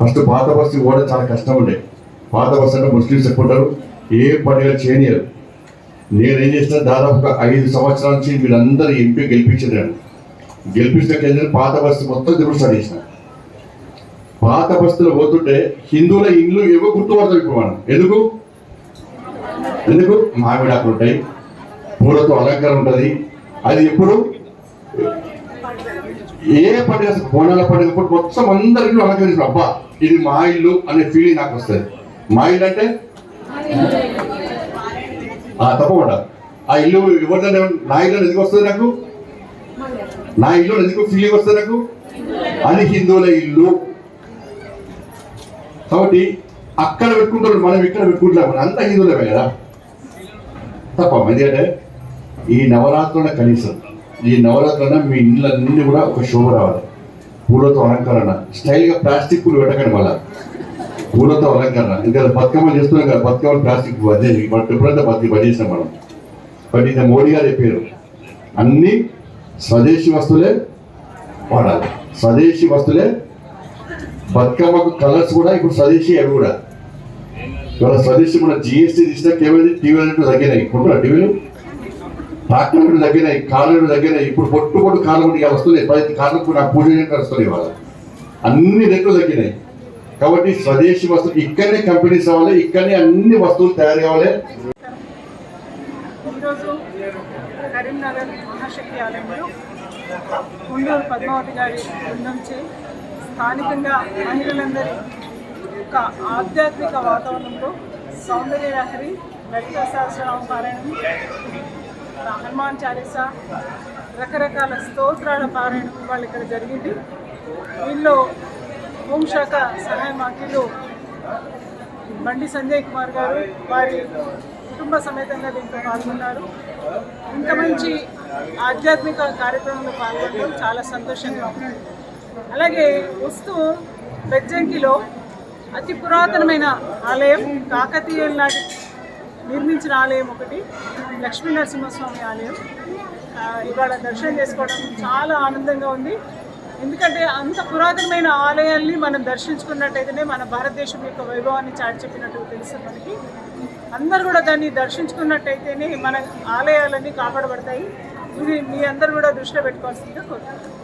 First పాత bus కూడా చాలా కష్టం ఉండే పాత బస్సు అంటే ముస్లిమ్స్ ఎక్కువ ఉంటారు ఏ పండుగ చేయనియరు. నేనేం ఏం చేసిన దాదాపు ఒక ఐదు సంవత్సరాల నుంచి వీళ్ళందరూ ఎంపీ గెలిపించాను నేను గెలిపించిన పాత బస్సు మొత్తం తిరుగు చేసిన. పాత బస్సులో పోతుంటే హిందువుల ఇల్లు ఏవో గుర్తుపడతాం ఇప్పుడు మనం. ఎందుకు? ఎందుకు? మామిడాకులు ఉంటాయి. పూలతో అలంకారం ఉంటుంది. అది ఎప్పుడు? ఏ పండుగ బోనాల పండుగ మొత్తం అందరికీ అలంకరించిన. అబ్బా! ఇది మా ఇల్లు అనే ఫీలింగ్ నాకు వస్తుంది. మా ఇల్లు అంటే? ఆ తప్పకుండా. ఆ ఇల్లు ఎవరిదైనా నా ఇల్లు ఎందుకు వస్తుంది నాకు? నా ఇల్లు ఎందుకు ఫీలింగ్ వస్తుంది నాకు? అది హిందువుల ఇల్లు. కాబట్టి అక్కడ పెట్టుకుంటారు మనం ఇక్కడ పెట్టుకుంటాం అంతా హిందువులమే కదా? తప్ప ఎందుకంటే ఈ నవరాత్రుల కనీసం ఈ నవరాత్రుల మీ ఇళ్ళన్నీ కూడా ఒక శోభ రావాలి. పూలతో అలంకరణ. స్టైల్గా ప్లాస్టిక్ పూలు పెట్టకండి మళ్ళా. పూలతో అలంకరణ. ఇంకా బతుకమ్మ చేస్తున్నాం కదా బతుకమ్మ ప్లాస్టిక్ అదే మన ఎప్పుడంతా బతికి పనిచేసినాం మనం. బట్ ఇది మోడీ గారు చెప్పారు. అన్ని స్వదేశీ వస్తువులే వాడాలి. స్వదేశీ వస్తువులే. బతుకమ్మకు కలర్స్ కూడా ఇప్పుడు స్వదేశీ అవి కూడా. ఇవాళ స్వదేశీ మన జిఎస్టీ తీసినా కేవలం టీవీ తగ్గినాయి కొంటున్నా టీవీలు? ట్రాక్టర్లు తగ్గినాయి కాలువలు తగ్గినాయి ఇప్పుడు పొట్టు పొట్టు కార్లు కూడా ఇక వస్తున్నాయి. పది కార్లకు నాకు పూజ చేయడానికి వస్తున్నాయి ఇవాళ. అన్ని రేట్లు తగ్గినాయి. కాబట్టి స్వదేశీ వస్తువులు ఇక్కడనే కంపెనీస్ అవ్వాలి ఇక్కడనే అన్ని వస్తువులు తయారు కావాలి. ఈరోజు కరీంనగర్ మహాశక్తి ఆలయంలో ఉండూరు పద్మావతి గారి బృందంచే స్థానికంగా మహిళలందరి ఒక ఆధ్యాత్మిక వాతావరణంలో సౌందర్య లహరి లలిత సహస్రనామ పారాయణం హనుమాన్ చాలీస రకరకాల స్తోత్రాల పారాయణం వాళ్ళు ఇక్కడ జరిగింది. వీళ్ళు హోంశాఖ సహాయ మంత్రులు బండి సంజయ్ కుమార్ గారు వారి కుటుంబ సమేతంగా దీంట్లో పాల్గొన్నారు. ఇంత మంచి ఆధ్యాత్మిక కార్యక్రమంలో పాల్గొనడం చాలా సంతోషంగా ఉంది. అలాగే వస్తూ బెజ్జంకిలో అతి పురాతనమైన ఆలయం కాకతీయుల నాటి నిర్మించిన ఆలయం ఒకటి. లక్ష్మీ నరసింహస్వామి ఆలయం. ఇవాళ దర్శనం చేసుకోవడం చాలా ఆనందంగా ఉంది. ఎందుకంటే అంత పురాతనమైన ఆలయాల్ని మనం దర్శించుకున్నట్టయితేనే మన భారతదేశం యొక్క వైభవాన్ని చాటి చెప్పినట్టు తెలుస్తుంది మనకి. అందరూ కూడా దాన్ని దర్శించుకున్నట్టయితేనే మన ఆలయాలన్నీ కాపాడబడతాయి. ఇది మీ అందరూ కూడా దృష్టిలో పెట్టుకోవాల్సిందిగా కోరుతున్నాను.